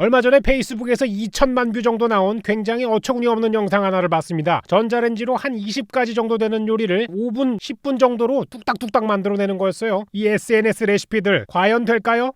얼마 전에 페이스북에서 2천만 뷰 정도 나온 굉장히 어처구니 없는 영상 하나를 봤습니다. 전자레인지로 한 20가지 정도 되는 요리를 5분, 10분 정도로 뚝딱뚝딱 만들어내는 거였어요. 이 SNS 레시피들 과연 될까요?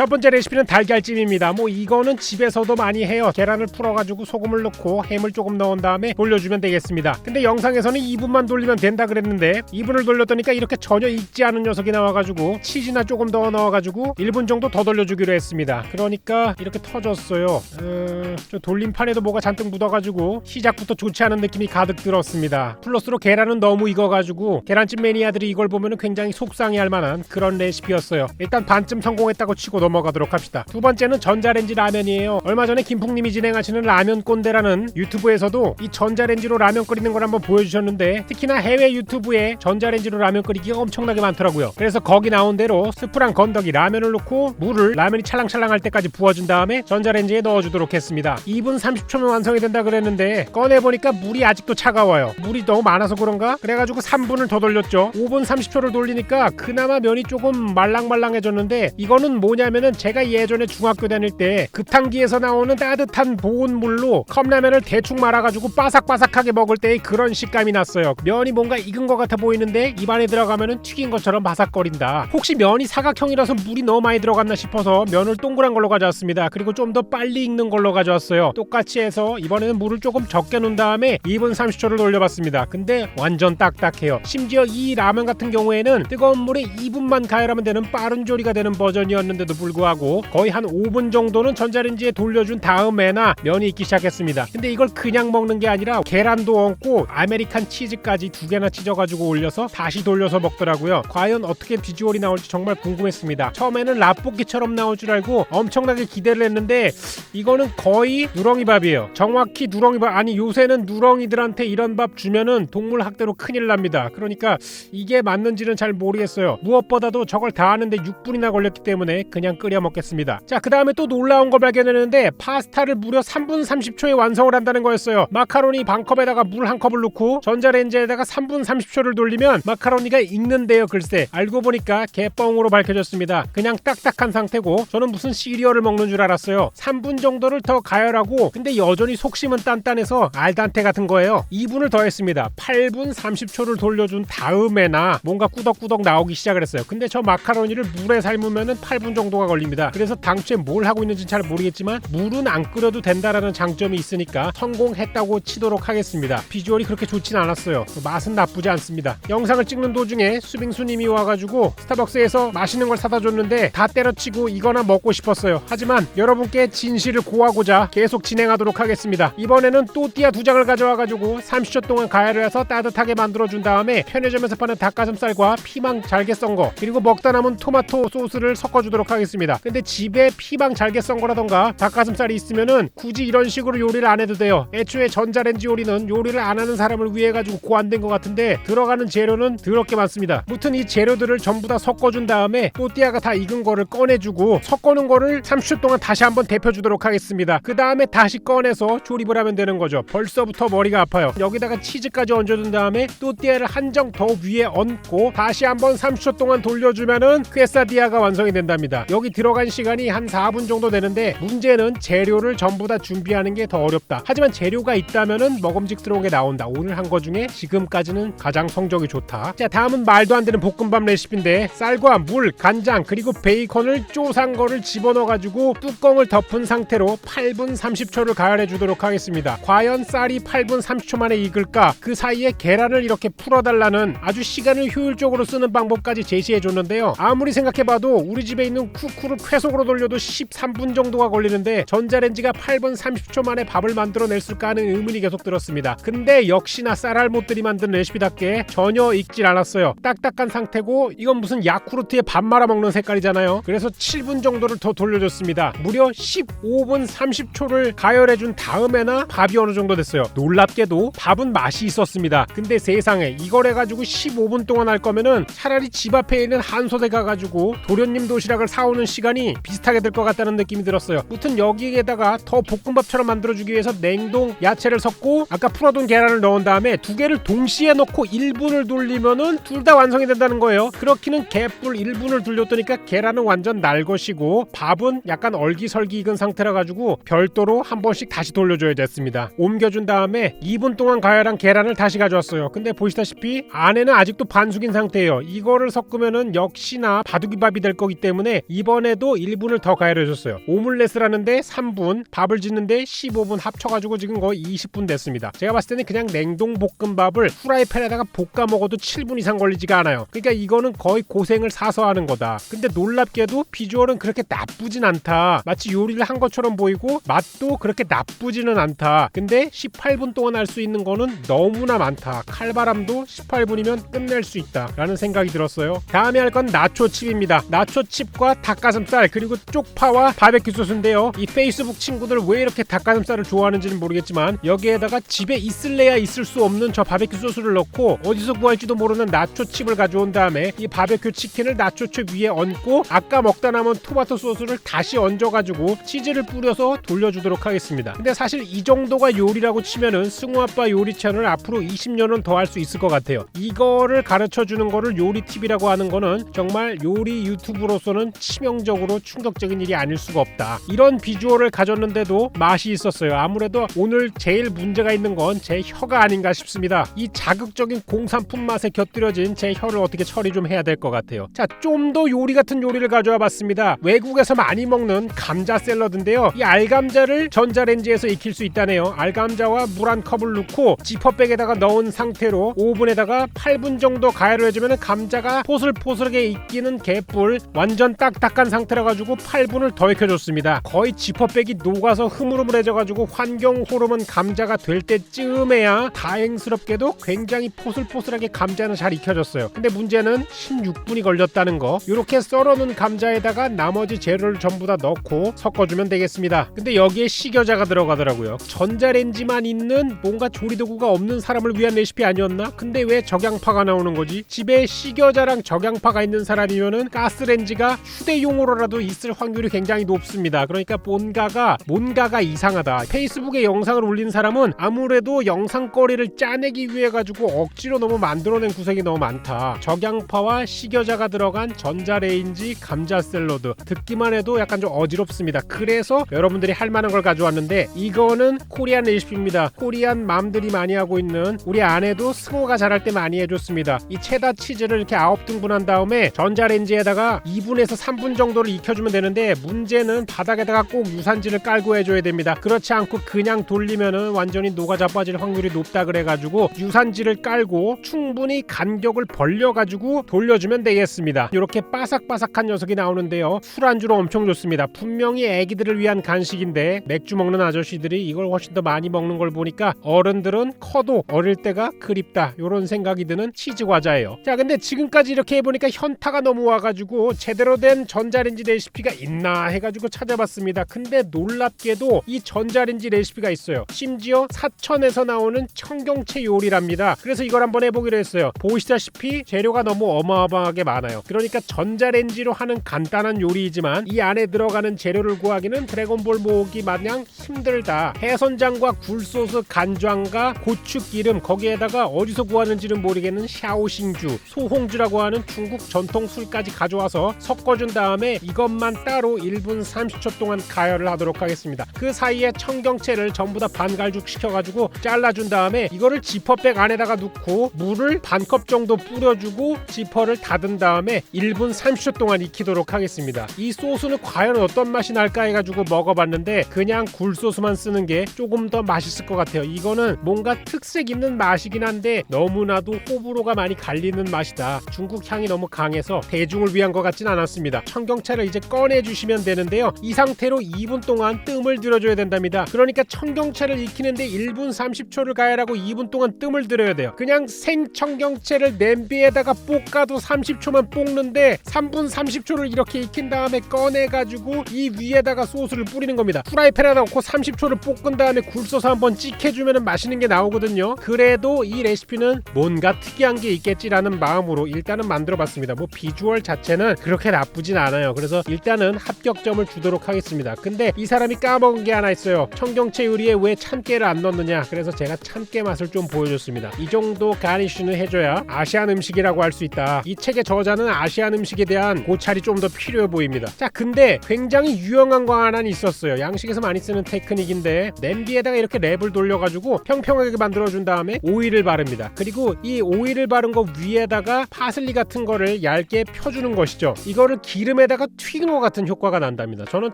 첫 번째 레시피는 달걀찜입니다. 뭐 이거는 집에서도 많이 해요. 계란을 풀어가지고 소금을 넣고 햄을 조금 넣은 다음에 돌려주면 되겠습니다. 근데 영상에서는 2분만 돌리면 된다 그랬는데 2분을 돌렸더니까 이렇게 전혀 익지 않은 녀석이 나와가지고 치즈나 조금 더 넣어가지고 1분 정도 더 돌려주기로 했습니다. 그러니까 이렇게 터졌어요. 어, 저 돌림판에도 뭐가 잔뜩 묻어가지고 시작부터 좋지 않은 느낌이 가득 들었습니다. 플러스로 계란은 너무 익어가지고 계란찜 매니아들이 이걸 보면 굉장히 속상해할 만한 그런 레시피였어요. 일단 반쯤 성공했다고 치고 넘 어가도록 합시다. 두 번째는 전자레인지 라면이에요. 얼마 전에 김풍님이 진행하시는 라면 꼰대라는 유튜브에서도 이 전자레인지로 라면 끓이는 걸 한번 보여주셨는데 특히나 해외 유튜브에 전자레인지로 라면 끓이기가 엄청나게 많더라고요. 그래서 거기 나온 대로 스프랑 건더기 라면을 넣고 물을 라면이 찰랑찰랑할 때까지 부어준 다음에 전자레인지에 넣어주도록 했습니다. 2분 30초면 완성이 된다 그랬는데 꺼내보니까 물이 아직도 차가워요. 물이 너무 많아서 그런가? 그래가지고 3분을 더 돌렸죠. 5분 30초를 돌리니까 그나마 면이 조금 말랑말랑해졌는데 이거는 뭐냐면 은 제가 예전에 중학교 다닐 때 급탕기에서 나오는 따뜻한 보온 물로 컵라면을 대충 말아가지고 바삭바삭하게 먹을 때의 그런 식감이 났어요. 면이 뭔가 익은 것 같아 보이는데 입안에 들어가면은 튀긴 것처럼 바삭거린다. 혹시 면이 사각형이라서 물이 너무 많이 들어갔나 싶어서 면을 동그란 걸로 가져왔습니다. 그리고 좀 더 빨리 익는 걸로 가져왔어요. 똑같이 해서 이번에는 물을 조금 적게 넣은 다음에 2분 30초를 돌려봤습니다. 근데 완전 딱딱해요. 심지어 이 라면 같은 경우에는 뜨거운 물에 2분만 가열하면 되는 빠른 조리가 되는 버전이었는데도 불구하고 거의 한 5분 정도는 전자레인지에 돌려준 다음에나 면이 익기 시작했습니다. 근데 이걸 그냥 먹는 게 아니라 계란도 얹고 아메리칸 치즈까지 두 개나 찢어가지고 올려서 다시 돌려서 먹더라고요. 과연 어떻게 비주얼이 나올지 정말 궁금했습니다. 처음에는 라볶이처럼 나올 줄 알고 엄청나게 기대를 했는데 이거는 거의 누렁이 밥이에요. 정확히 누렁이 밥 아니 요새는 누렁이들한테 이런 밥 주면은 동물 학대로 큰일 납니다. 그러니까 이게 맞는지는 잘 모르겠어요. 무엇보다도 저걸 다 하는데 6분이나 걸렸기 때문에 그냥 끓여 먹겠습니다. 자, 그 다음에 또 놀라운 걸 발견했는데 파스타를 무려 3분 30초에 완성을 한다는 거였어요. 마카로니 반컵에다가 물 한 컵을 넣고 전자레인지에다가 3분 30초를 돌리면 마카로니가 익는데요. 글쎄 알고 보니까 개뻥으로 밝혀졌습니다. 그냥 딱딱한 상태고 저는 무슨 시리얼을 먹는 줄 알았어요. 3분 정도를 더 가열하고 근데 여전히 속심은 단단해서 알단테 같은 거예요. 2분을 더 했습니다. 8분 30초를 돌려준 다음에나 뭔가 꾸덕꾸덕 나오기 시작을 했어요. 근데 저 마카로니를 물에 삶으면은 8분 정도 가 걸립니다. 그래서 당초에 뭘 하고 있는지 잘 모르겠지만 물은 안 끓여도 된다라는 장점이 있으니까 성공했다고 치도록 하겠습니다. 비주얼이 그렇게 좋진 않았어요. 맛은 나쁘지 않습니다. 영상을 찍는 도중에 수빙수님이 와가지고 스타벅스에서 맛있는 걸 사다 줬는데 다 때려치고 이거나 먹고 싶었어요. 하지만 여러분께 진실을 고하고자 계속 진행하도록 하겠습니다. 이번에는 또띠아 두 장을 가져와가지고 30초 동안 가열을 해서 따뜻하게 만들어준 다음에 편의점에서 파는 닭가슴살과 피망 잘게 썬 거 그리고 먹다 남은 토마토 소스를 섞어주도록 하겠습니다. 근데 집에 피망 잘게 썬 거라던가 닭가슴살이 있으면은 굳이 이런 식으로 요리를 안 해도 돼요. 애초에 전자레인지 요리는 요리를 안 하는 사람을 위해 가지고 고안된 것 같은데 들어가는 재료는 더럽게 많습니다. 무튼 이 재료들을 전부 다 섞어준 다음에 또띠아가 다 익은 거를 꺼내주고 섞어놓은 거를 30초 동안 다시 한번 데펴주도록 하겠습니다. 그 다음에 다시 꺼내서 조립을 하면 되는 거죠. 벌써부터 머리가 아파요. 여기다가 치즈까지 얹어준 다음에 또띠아를 한정 더 위에 얹고 다시 한번 30초 동안 돌려주면은 퀘사디아가 완성이 된답니다. 여기 들어간 시간이 한 4분 정도 되는데 문제는 재료를 전부 다 준비하는 게 더 어렵다. 하지만 재료가 있다면은 먹음직스러운 게 나온다. 오늘 한 거 중에 지금까지는 가장 성적이 좋다. 자 다음은 말도 안 되는 볶음밥 레시피인데 쌀과 물, 간장 그리고 베이컨을 쪼산 거를 집어넣어 가지고 뚜껑을 덮은 상태로 8분 30초를 가열해 주도록 하겠습니다. 과연 쌀이 8분 30초 만에 익을까? 그 사이에 계란을 이렇게 풀어 달라는 아주 시간을 효율적으로 쓰는 방법까지 제시해 줬는데요. 아무리 생각해 봐도 우리 집에 있는 쿠 쿠를 쾌속으로 돌려도 13분 정도가 걸리는데 전자레인지가 8분 30초 만에 밥을 만들어냈을까 하는 의문이 계속 들었습니다. 근데 역시나 쌀알못들이 만든 레시피답게 전혀 익질 않았어요. 딱딱한 상태고 이건 무슨 야쿠르트에 밥 말아 먹는 색깔이잖아요. 그래서 7분 정도를 더 돌려줬습니다. 무려 15분 30초를 가열해준 다음에나 밥이 어느 정도 됐어요. 놀랍게도 밥은 맛이 있었습니다. 근데 세상에 이걸 해가지고 15분 동안 할 거면은 차라리 집 앞에 있는 한솥에 가가지고 도련님 도시락을 사오는 끓여주는 시간이 비슷하게 될 것 같다는 느낌이 들었어요. 무튼 여기에다가 더 볶음밥처럼 만들어주기 위해서 냉동 야채를 섞고 아까 풀어둔 계란을 넣은 다음에 두 개를 동시에 넣고 1분을 돌리면은 둘 다 완성이 된다는 거예요. 그렇기는 개뿔 1분을 돌렸더니까 계란은 완전 날 것이고 밥은 약간 얼기설기 익은 상태라 가지고 별도로 한 번씩 다시 돌려줘야 됐습니다. 옮겨준 다음에 2분 동안 가열한 계란을 다시 가져왔어요. 근데 보시다시피 안에는 아직도 반숙인 상태예요. 이거를 섞으면은 역시나 바둑이 밥이 될 거기 때문에 이번 에도 1분을 더 가열해줬어요. 오믈렛을 하는데 3분, 밥을 짓는데 15분 합쳐가지고 지금 거의 20분 됐습니다. 제가 봤을 때는 그냥 냉동 볶음밥을 후라이팬에다가 볶아 먹어도 7분 이상 걸리지가 않아요. 그러니까 이거는 거의 고생을 사서 하는 거다. 근데 놀랍게도 비주얼은 그렇게 나쁘진 않다. 마치 요리를 한 것처럼 보이고 맛도 그렇게 나쁘지는 않다. 근데 18분 동안 할 수 있는 거는 너무나 많다. 칼바람도 18분이면 끝낼 수 있다. 라는 생각이 들었어요. 다음에 할 건 나초 칩입니다. 나초 칩과 닭 가슴살 그리고 쪽파와 바베큐 소스인데요. 이 페이스북 친구들 왜 이렇게 닭가슴살을 좋아하는지는 모르겠지만 여기에다가 집에 있을래야 있을 수 없는 저 바베큐 소스를 넣고 어디서 구할지도 모르는 나초 칩을 가져온 다음에 이 바베큐 치킨을 나초 칩 위에 얹고 아까 먹다 남은 토마토 소스를 다시 얹어가지고 치즈를 뿌려서 돌려주도록 하겠습니다. 근데 사실 이 정도가 요리라고 치면은 승우 아빠 요리 채널 앞으로 20년은 더 할 수 있을 것 같아요. 이거를 가르쳐 주는 거를 요리 팁이라고 하는 거는 정말 요리 유튜브로서는 치명적으로 충격적인 일이 아닐 수가 없다. 이런 비주얼을 가졌는데도 맛이 있었어요. 아무래도 오늘 제일 문제가 있는 건 제 혀가 아닌가 싶습니다. 이 자극적인 공산품 맛에 곁들여진 제 혀를 어떻게 처리 좀 해야 될 것 같아요. 자, 좀 더 요리 같은 요리를 가져와 봤습니다. 외국에서 많이 먹는 감자 샐러드인데요. 이 알감자를 전자레인지에서 익힐 수 있다네요. 알감자와 물 한 컵을 넣고 지퍼백에다가 넣은 상태로 오븐에다가 8분 정도 가열을 해주면 감자가 포슬포슬하게 익기는 개뿔 완전 딱딱 한 상태라 가지고 8분을 더 익혀줬습니다. 거의 지퍼백이 녹아서 흐물흐물해져가지고 환경 호르몬 감자가 될 때쯤에야 다행스럽게도 굉장히 포슬포슬하게 감자는 잘 익혀졌어요. 근데 문제는 16분이 걸렸다는 거. 이렇게 썰어놓은 감자에다가 나머지 재료를 전부 다 넣고 섞어주면 되겠습니다. 근데 여기에 식여자가 들어가더라고요. 전자레인지만 있는 뭔가 조리도구가 없는 사람을 위한 레시피 아니었나? 근데 왜 적양파가 나오는 거지? 집에 식여자랑 적양파가 있는 사람이면은 가스레인지가 휴대 용으로라도 있을 확률이 굉장히 높습니다. 그러니까 뭔가가 뭔가가 이상하다. 페이스북에 영상을 올린 사람은 아무래도 영상거리를 짜내기 위해 가지고 억지로 너무 만들어낸 구색이 너무 많다. 적양파와 식여자가 들어간 전자레인지 감자 샐러드 듣기만 해도 약간 좀 어지럽습니다. 그래서 여러분들이 할 만한 걸 가져왔는데 이거는 코리안 레시피입니다. 코리안 맘들이 많이 하고 있는 우리 아내도 승호가 잘할 때 많이 해줬습니다. 이 체다 치즈를 이렇게 아홉 등분 한 다음에 전자레인지에다가 2분에서 3분 정도를 익혀주면 되는데 문제는 바닥에다가 꼭 유산지를 깔고 해줘야 됩니다. 그렇지 않고 그냥 돌리면은 완전히 녹아 자빠질 확률이 높다 그래가지고 유산지를 깔고 충분히 간격을 벌려가지고 돌려주면 되겠습니다. 이렇게 바삭바삭한 녀석이 나오는데요. 술안주로 엄청 좋습니다. 분명히 애기들을 위한 간식인데 맥주 먹는 아저씨들이 이걸 훨씬 더 많이 먹는 걸 보니까 어른들은 커도 어릴 때가 그립다 이런 생각이 드는 치즈 과자예요. 자 근데 지금까지 이렇게 해보니까 현타가 너무 와가지고 제대로 된 전 자레인지 레시피가 있나 해가지고 찾아봤습니다. 근데 놀랍게도 이 전자레인지 레시피가 있어요. 심지어 사천에서 나오는 청경채 요리랍니다. 그래서 이걸 한번 해보기로 했어요. 보시다시피 재료가 너무 어마어마하게 많아요. 그러니까 전자레인지로 하는 간단한 요리이지만 이 안에 들어가는 재료를 구하기는 드래곤볼 모으기 마냥 힘들다. 해선장과 굴소스, 간장과 고추기름 거기에다가 어디서 구하는지는 모르겠는 샤오싱주, 소홍주라고 하는 중국 전통 술까지 가져와서 섞어준 다음 에 이것만 따로 1분 30초 동안 가열을 하도록 하겠습니다. 그 사이에 청경채를 전부 다 반갈죽 시켜가지고 잘라준 다음에 이거를 지퍼백 안에다가 넣고 물을 반 컵 정도 뿌려주고 지퍼를 닫은 다음에 1분 30초 동안 익히도록 하겠습니다. 이 소스는 과연 어떤 맛이 날까 해가지고 먹어봤는데 그냥 굴소스만 쓰는 게 조금 더 맛있을 것 같아요. 이거는 뭔가 특색 있는 맛이긴 한데 너무나도 호불호가 많이 갈리는 맛이다. 중국 향이 너무 강해서 대중을 위한 것 같진 않았습니다. 청경채를 이제 꺼내 주시면 되는데요. 이 상태로 2분 동안 뜸을 들여줘야 된답니다. 그러니까 청경채를 익히는데 1분 30초를 가열하고 2분 동안 뜸을 들여야 돼요. 그냥 생 청경채를 냄비에다가 볶아도 30초만 볶는데 3분 30초를 이렇게 익힌 다음에 꺼내가지고 이 위에다가 소스를 뿌리는 겁니다. 프라이팬에 넣고 30초를 볶은 다음에 굴소스 한번 찍해주면 맛있는 게 나오거든요. 그래도 이 레시피는 뭔가 특이한 게 있겠지라는 마음으로 일단은 만들어봤습니다. 뭐 비주얼 자체는 그렇게 나쁘진 않아요. 않아요. 그래서 일단은 합격점을 주도록 하겠습니다. 근데 이 사람이 까먹은 게 하나 있어요. 청경채 요리에 왜 참깨를 안 넣느냐? 그래서 제가 참깨 맛을 좀 보여줬습니다. 이 정도 가니쉬는 해줘야 아시안 음식이라고 할 수 있다. 이 책의 저자는 아시안 음식에 대한 고찰이 좀 더 필요해 보입니다. 자, 근데 굉장히 유용한 거 하나 있었어요. 양식에서 많이 쓰는 테크닉인데 냄비에다가 이렇게 랩을 돌려가지고 평평하게 만들어준 다음에 오일을 바릅니다. 그리고 이 오일을 바른 거 위에다가 파슬리 같은 거를 얇게 펴주는 것이죠. 이거를 기름 에다가 튀긴 것 같은 효과가 난답니다. 저는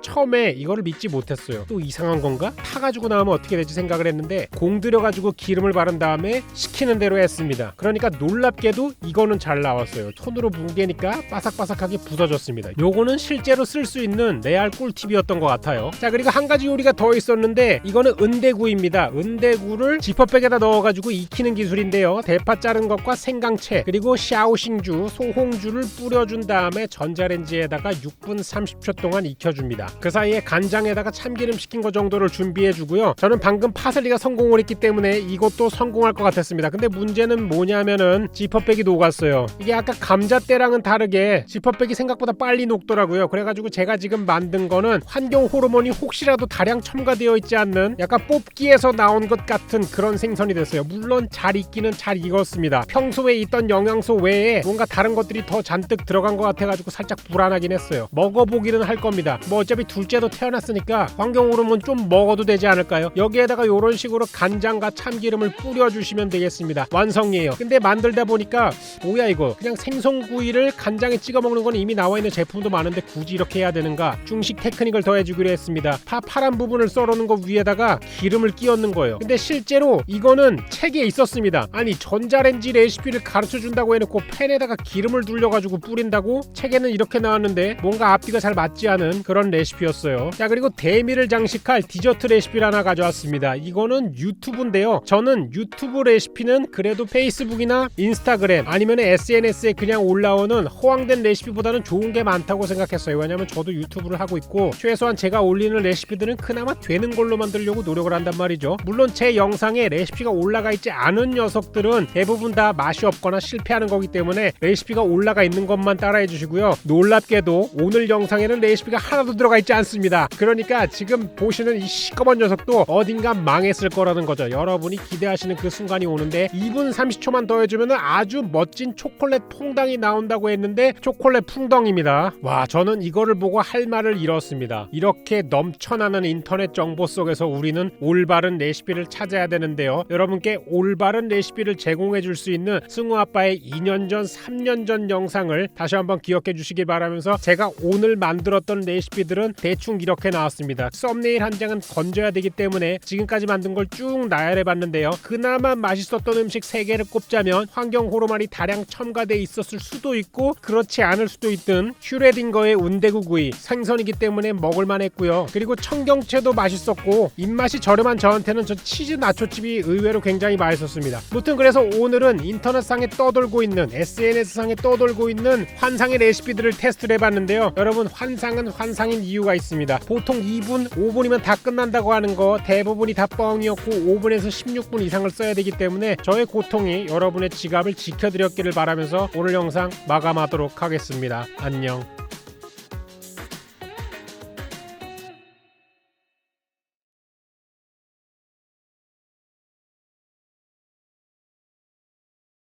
처음에 이거를 믿지 못했어요. 또 이상한 건가? 타가지고 나오면 어떻게 되지 생각을 했는데 공들여가지고 기름을 바른 다음에 시키는 대로 했습니다. 그러니까 놀랍게도 이거는 잘 나왔어요. 손으로 뭉개니까 바삭바삭하게 부서졌습니다. 요거는 실제로 쓸 수 있는 레알 꿀팁이었던 것 같아요. 자 그리고 한 가지 요리가 더 있었는데 이거는 은대구입니다. 은대구를 지퍼백에다 넣어가지고 익히는 기술인데요. 대파 자른 것과 생강채 그리고 샤오싱주 소홍주를 뿌려준 다음에 전자레인지에 다가 6분 30초 동안 익혀줍니다. 그 사이에 간장에다가 참기름 시킨 거 정도를 준비해주고요. 저는 방금 파슬리가 성공을 했기 때문에 이것도 성공할 것 같았습니다. 근데 문제는 뭐냐면은 지퍼백이 녹았어요. 이게 아까 감자때랑은 다르게 지퍼백이 생각보다 빨리 녹더라고요. 그래가지고 제가 지금 만든 거는 환경 호르몬이 혹시라도 다량 첨가되어 있지 않는 약간 뽑기에서 나온 것 같은 그런 생선이 됐어요. 물론 잘 익기는 잘 익었습니다. 평소에 있던 영양소 외에 뭔가 다른 것들이 더 잔뜩 들어간 것 같아가지고 살짝 불안 하긴 했어요. 먹어보기는 할 겁니다. 뭐 어차피 둘째도 태어났으니까 환경 호르몬 좀 먹어도 되지 않을까요? 여기에다가 이런 식으로 간장과 참기름을 뿌려주시면 되겠습니다. 완성이에요. 근데 만들다 보니까 뭐야 이거 그냥 생선구이를 간장에 찍어 먹는 건 이미 나와 있는 제품도 많은데 굳이 이렇게 해야 되는가? 중식 테크닉을 더해주기로 했습니다. 파 파란 부분을 썰어놓은 거 위에다가 기름을 끼얹는 거예요. 근데 실제로 이거는 책에 있었습니다. 아니 전자레인지 레시피를 가르쳐 준다고 해놓고 팬에다가 기름을 둘려가지고 뿌린다고? 책에는 이렇게 나왔는 데 뭔가 앞뒤가 잘 맞지 않은 그런 레시피였어요. 자 그리고 대미를 장식할 디저트 레시피를 하나 가져왔습니다. 이거는 유튜브인데요. 저는 유튜브 레시피는 그래도 페이스북이나 인스타그램 아니면 SNS에 그냥 올라오는 허황된 레시피보다는 좋은 게 많다고 생각했어요. 왜냐면 저도 유튜브를 하고 있고 최소한 제가 올리는 레시피들은 그나마 되는 걸로 만들려고 노력을 한단 말이죠. 물론 제 영상에 레시피가 올라가 있지 않은 녀석들은 대부분 다 맛이 없거나 실패하는 거기 때문에 레시피가 올라가 있는 것만 따라해 주시고요. 놀랍게 도 오늘 영상에는 레시피가 하나도 들어가 있지 않습니다. 그러니까 지금 보시는 이 시꺼먼 녀석도 어딘가 망했을 거라는 거죠. 여러분이 기대하시는 그 순간이 오는데 2분 30초만 더 해주면 아주 멋진 초콜릿 퐁당이 나온다고 했는데 초콜릿 풍덩입니다. 와 저는 이거를 보고 할 말을 잃었습니다. 이렇게 넘쳐나는 인터넷 정보 속에서 우리는 올바른 레시피를 찾아야 되는데요. 여러분께 올바른 레시피를 제공해 줄 수 있는 승우 아빠의 2년 전, 3년 전 영상을 다시 한번 기억해 주시길 바라면 서 제가 오늘 만들었던 레시피들은 대충 이렇게 나왔습니다. 썸네일 한 장은 건져야 되기 때문에 지금까지 만든 걸 쭉 나열해 봤는데요. 그나마 맛있었던 음식 3개를 꼽자면 환경 호르몬이 다량 첨가돼 있었을 수도 있고 그렇지 않을 수도 있든 슈레딩거의 운대구구이 생선이기 때문에 먹을만 했고요. 그리고 청경채도 맛있었고 입맛이 저렴한 저한테는 저 치즈 나초칩이 의외로 굉장히 맛있었습니다. 무튼 그래서 오늘은 인터넷상에 떠돌고 있는 SNS상에 떠돌고 있는 환상의 레시피들을 테스트를 해봤는데요. 여러분 환상은 환상인 이유가 있습니다. 보통 2분, 5분이면 다 끝난다고 하는 거 대부분이 다 뻥이었고 5분에서 16분 이상을 써야 되기 때문에 저의 고통이 여러분의 지갑을 지켜드렸기를 바라면서 오늘 영상 마감하도록 하겠습니다. 안녕.